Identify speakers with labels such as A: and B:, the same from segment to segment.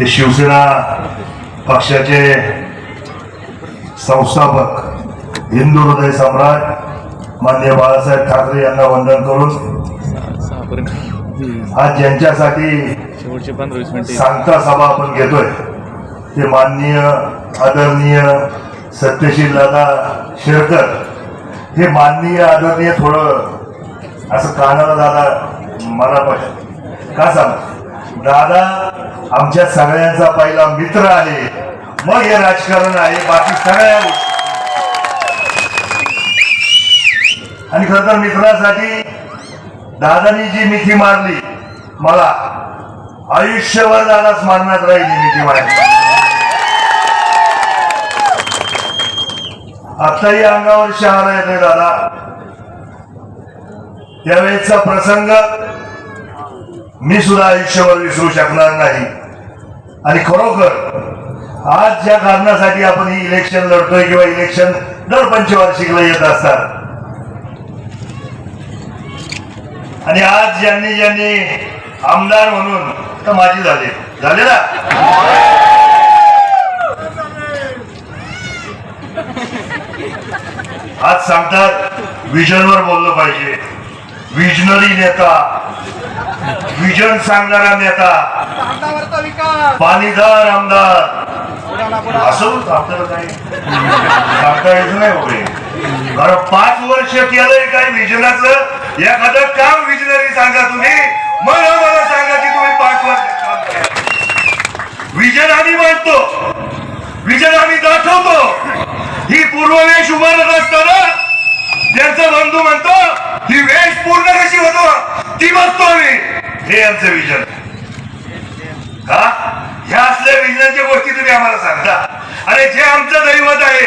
A: ते शिवसेना पक्षाचे संस्थापक हिंदू हृदय सम्राट मान्य बाळासाहेब ठाकरे यांना वंदन करून आज ज्यांच्यासाठी सांगता सभा आपण घेतोय ते माननीय आदरणीय सत्यशील दादा शेरकर. हे माननीय आदरणीय थोडं असं कानाला दादा मला पण का सांग? दादा आमच्या सगळ्यांचा पहिला मित्र आहे. मग हे राजकारण आहे. बाकी सगळ्या आणि खर तर मित्रासाठी दादानी जी मिठी मारली मला आयुष्यभर दादाच मारण्यात राहील ही मिठी मारली आताही अंगावर शहारा येते दादा. त्यावेळेचा प्रसंग मी सुद्धा आयुष्यभर विसरू शकणार नाही. आणि खरोखर आज ज्या कारणासाठी आपण ही इलेक्शन लढतोय किंवा इलेक्शन दर पंचवार्षिकला येत असतात. आणि आज ज्यांनी ज्यांनी आमदार म्हणून तर माझी झाले. झाले ना आज सांगतात विजनवर बोललं पाहिजे. विजनरी नेता विजन सांगणारा नेता पाणीदार आमदार. असं आपल्याला काही सांगता यायचं नाही कारण पाच वर्ष केलंय काय विजनाचं? एखादं काम विजनरी सांगा तुम्ही. मग आम्हाला सांगा की तुम्ही पाच वर्ष. विजन आम्ही मांडतो विजन आम्ही दाखवतो. ही पूर्ववेश उभारत असताना ज्यांचा बंधू म्हणतो ही वेश पूर्ण कशी होतो? ती बघतो आम्ही. हे आमचं विजन का ह्या असल्या विजनाच्या गोष्टी तुम्ही आम्हाला सांगता आणि जे आमचं दैवत आहे.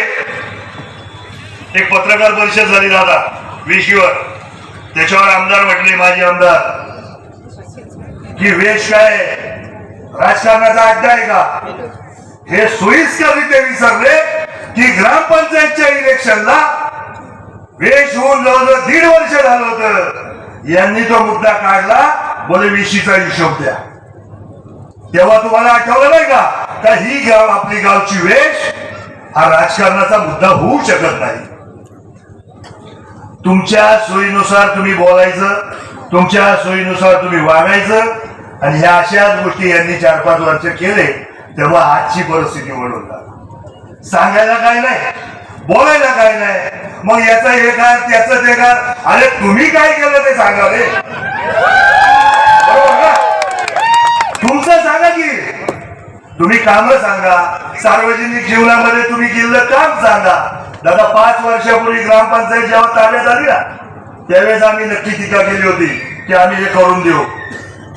A: एक पत्रकार परिषद झाली दादा विशीवर. त्याच्यावर आमदार म्हटले माझे आमदार की वेश काय? राजकारणाचा अड्डा आहे का? हे सोयीस्कररित्या विसरले की ग्रामपंचायतच्या इलेक्शनला वेश होऊन जवळजवळ दीड वर्ष झालं होत. यांनी तो मुद्दा काढला बोले विशीचा हिशोब द्या. तेव्हा तुम्हाला आठवलं नाही का? का ही गाव आपली गावची वेश? हा राजकारणाचा मुद्दा होऊ शकत नाही. तुमच्या सोयीनुसार तुम्ही बोलायचं तुमच्या सोयीनुसार तुम्ही वागायचं आणि ह्या अशाच गोष्टी यांनी चार पाच वर्ष केले तेव्हा आजची परिस्थिती म्हणून सांगायला काय नाही. बोलायला काय नाही. मग याचं हे काय त्याचं ते काय अरे तुम्ही काय केलं ते सांगा रे. तुमचं सांगा की. तुम्ही काम सांगा. सार्वजनिक जीवनामध्ये तुम्ही केलेलं काम सांगा. दादा पाच वर्षापूर्वी ग्रामपंचायत जेव्हा ताब्यात आली ना त्यावेळेस आम्ही नक्की टीका केली होती की आम्ही हे करून देऊ.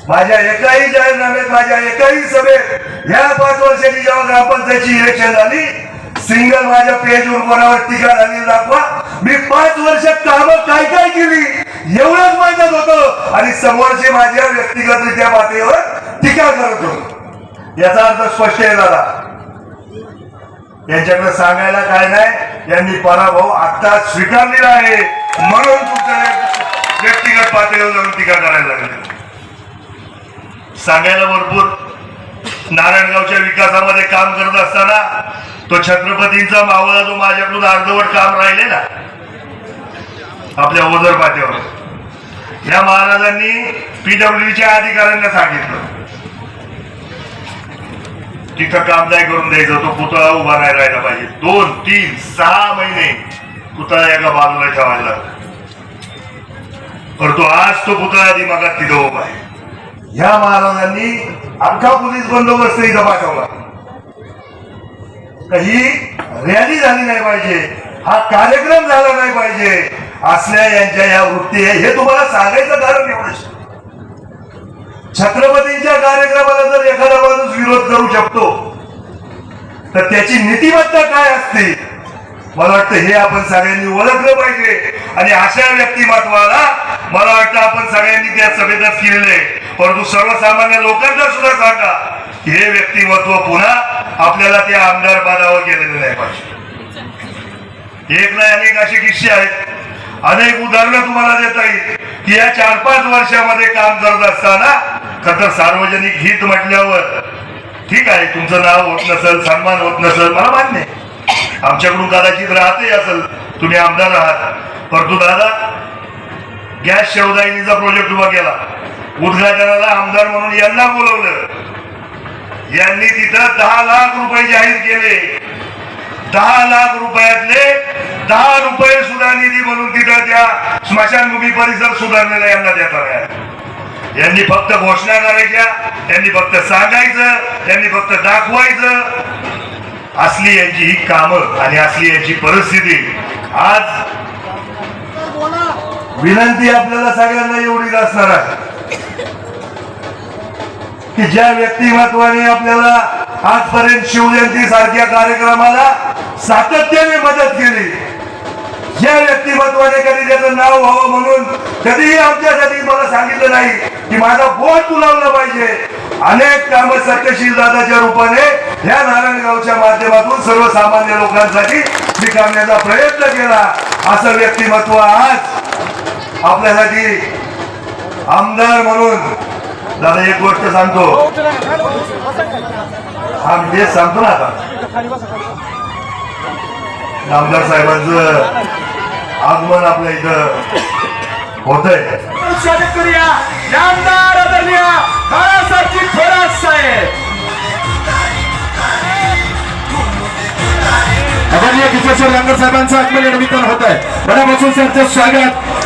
A: माझ्या एकाही जाहीरनाम्यात माझ्या एकाही सभेत ह्या पाच वर्षाची जेव्हा ग्रामपंचायतची इलेक्शन झाली सिंगल माझ्या पेजवर कोणावर टीका झाली दाखवा. मी पाच वर्ष काम काय काय केली एवढंच माहितच होत. आणि समोरचे माझ्या व्यक्तिगतरित्या पातळीवर टीका करत होतो. याचा अर्थ स्पष्ट आहे दादा. यांच्याकडे सांगायला काय नाही यांनी पराभव आता स्वीकारलेला आहे. म्हणून तुमच्या व्यक्तिगत पातळीवर जाऊन टीका करायला लागली. सांगायला भरपूर. नारायणगावच्या विकासामध्ये काम करत असताना तो छत्रपतींचा मावळा जो माझ्याकडून अर्धवट काम राहिले ना आपल्या ओझर पाट्यावर. या महाराजांनी पीडब्ल्यूच्या अधिकाऱ्यांना सांगितलं. तिथं काम नाही करून द्यायचं तो पुतळा उभा नाही राहिला पाहिजे. दोन तीन सहा महिने पुतळा एका बाजूला ठेवायला. लागला. परंतु आज तो पुतळा दिमागात तिथं उभा आहे. ह्या महाराजांनी अख्खा पोलीस बंदोबस्त इथं पाठवला. का ही रॅली झाली नाही पाहिजे. हा कार्यक्रम झाला नाही पाहिजे. असल्या यांच्या या वृत्ती आहे हे तुम्हाला सांगायचं कारण एवढंच छत्रपतींच्या कार्यक्रमाला जर एखादा माणूस विरोध करू शकतो तर त्याची नीतिमत्ता काय असते? मला वाटतं हे आपण सगळ्यांनी ओळखलं पाहिजे. आणि अशा व्यक्तिमत्वाला मला वाटतं आपण सगळ्यांनी त्या सभेतच केलेलं आहे. परंतु सर्वसामान्य लोकांना सुद्धा सांगा की हे व्यक्तिमत्व पुन्हा आपल्याला त्या आमदार पदावर गेलेलं नाही पाहिजे. एक नाही अनेक असे किस्से आहेत. अनेक उदाहरणं तुम्हाला देता येईल की या चार पाच वर्षामध्ये काम करत असताना खरं सार्वजनिक हित म्हटल्यावर ठीक आहे तुमचं नाव होत नसेल सन्मान होत नसेल मला मान्य आमच्याकडून कदाचित राहतही असेल तुम्ही आमदार आहात. परंतु दादा गॅस शेवदायनीचा प्रोजेक्ट उभा केला उद्घाटनाला आमदार म्हणून यांना बोलवलं. यांनी तिथं दहा लाख रुपये जाहीर केले. दहा लाख रुपयातले दहा रुपये सुद्धा निधी म्हणून तिथं त्या स्मशानभूमी परिसर सुधारलेला यांना देता नाही यांनी फक्त घोषणा करायच्या यांनी फक्त सांगायचं यांनी फक्त दाखवायचं. असली यांची ही कामं आणि असली यांची परिस्थिती आज विनंती आपल्याला सगळ्यांना एवढीच असणार आहे. की ज्या व्यक्तिमत्वाने आपल्याला आजपर्यंत शिवजयंती सारख्या कार्यक्रमाला सातत्याने मदत केली ज्या व्यक्तिमत्वाने कधी त्याचं नाव व्हावं म्हणून कधीही आमच्यासाठी मला सांगितलं नाही की माझा बोट तू पाहिजे. अनेक काम सत्यशील दादाच्या रूपाने या नारायणगावच्या माध्यमातून सर्वसामान्य लोकांसाठी मी करण्याचा प्रयत्न केला. असं व्यक्तिमत्व आज आपल्यासाठी आमदार म्हणून दादा एक गोष्ट सांगतो. हा मी तेच सांगतो ना आता. आमदार साहेबांचं आगमन आपल्या इथं होतंय.
B: स्वागत करूया नामदार आदरणीय बाळासाहेबजी थोरात साहेब आदरणीय किशोर लंगर साहेबांचं आगमन या निमित्तानं होत आहे मनापासून त्यांचं स्वागत.